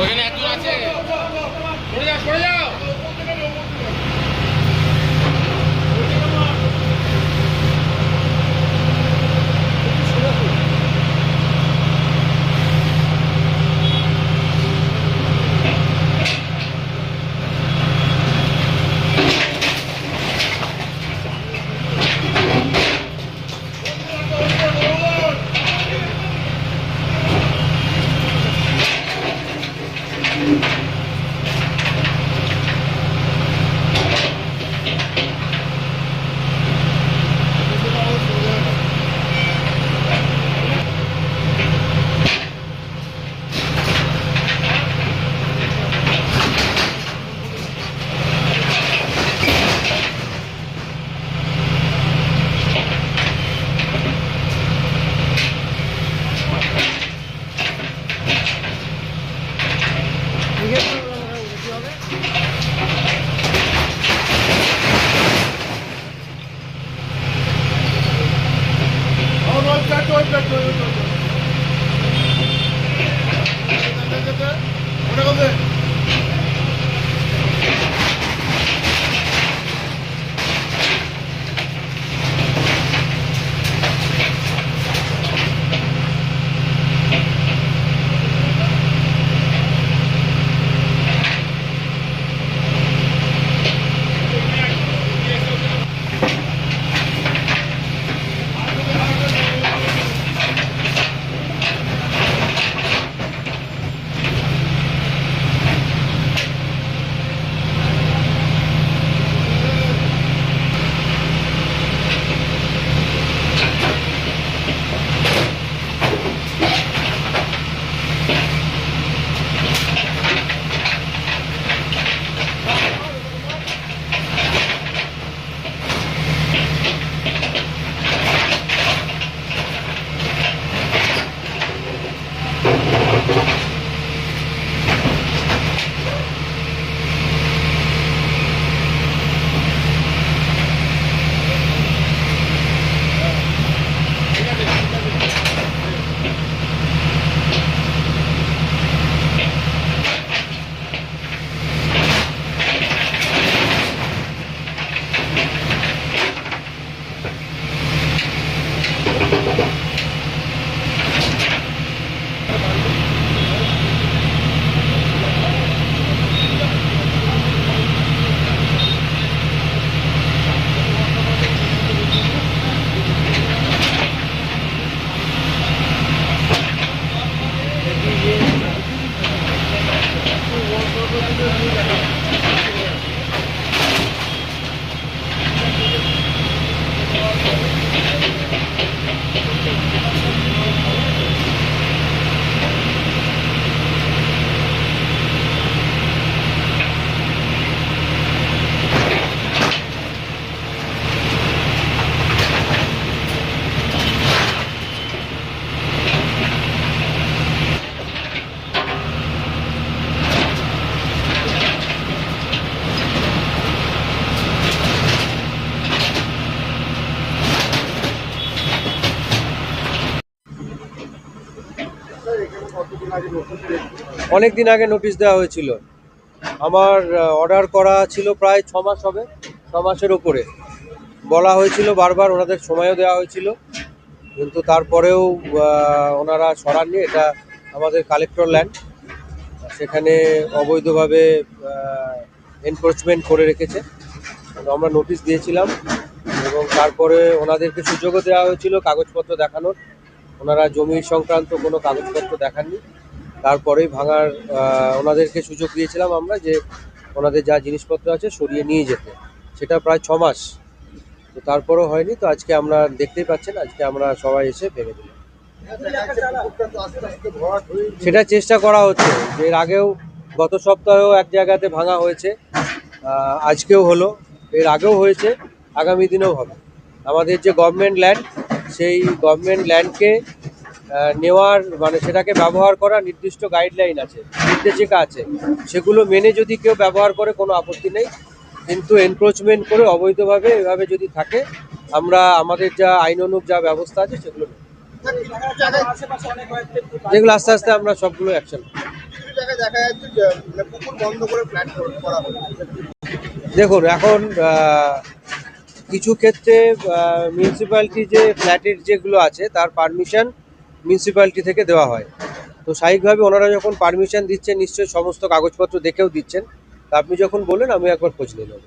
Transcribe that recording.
ওখানে একজন আছে। সরে যাও সরে Tudo, tudo, tudo. Yeah. অনেক দিন আগে নোটিশ দেওয়া হয়েছিল। আমার অর্ডার করা ছিল প্রায় ছ মাস হবে, ছ মাসের ওপরে বলা হয়েছিল বারবার, ওনাদের সময়ও দেওয়া হয়েছিল। কিন্তু তারপরেও ওনারা সরাননি, এটা আমাদের কালেক্টর ল্যান্ড সেখানে অবৈধভাবে এনফোর্সমেন্ট করে রেখেছে। আমরা নোটিশ দিয়েছিলাম এবং তারপরে ওনাদেরকে সুযোগও দেওয়া হয়েছিল কাগজপত্র দেখানোর। ওনারা জমি সংক্রান্ত কোনো কাগজপত্র দেখাননি। তারপরেই ভাঙার ওনাদেরকে সুযোগ দিয়েছিলাম আমরা যে ওনাদের যা জিনিসপত্র আছে সরিয়ে নিয়ে যেতে। সেটা প্রায় ছ মাস তো তারপরেও হয়নি, তো আজকে আমরা দেখতেই পাচ্ছেন, আজকে আমরা সবাই এসে ভেঙে দিলাম। সেটা চেষ্টা করা হচ্ছে। যে এর আগেও গত সপ্তাহেও এক জায়গাতে ভাঙা হয়েছে আজকেও হলো। এর আগেও হয়েছে, আগামী দিনেও হবে। আমাদের যে গভর্নমেন্ট ল্যান্ড সেই গভর্নমেন্ট ল্যান্ডকে নেওয়ার মানে সেটাকে ব্যবহার করার নির্দিষ্ট গাইডলাইন আছে, নির্দেশিকা আছে। সেগুলো মেনে যদি কেউ ব্যবহার করে, কোনো আপত্তি নেই। কিন্তু এনক্রোচমেন্ট করে অবৈধভাবে এভাবে যদি থাকে, আমরা, আমাদের যা আইনানুগ যা ব্যবস্থা আছে, সেগুলো যেগুলো আস্তে আস্তে আমরা সবগুলো অ্যাকশন করে করা দেখুন, এখন কিছু ক্ষেত্রে মিউনিসিপ্যালিটি যে ফ্ল্যাটের যেগুলো আছে, তার পারমিশন মিউনিসিপ্যালিটি থেকে দেওয়া হয়। তো স্বাভাবিকভাবে ওনারা যখন পারমিশন দিচ্ছেন, নিশ্চয়ই সমস্ত কাগজপত্র দেখেও দিচ্ছেন। তা আপনি যখন বললেন, আমি একবার খোঁজ নিয়ে নেব।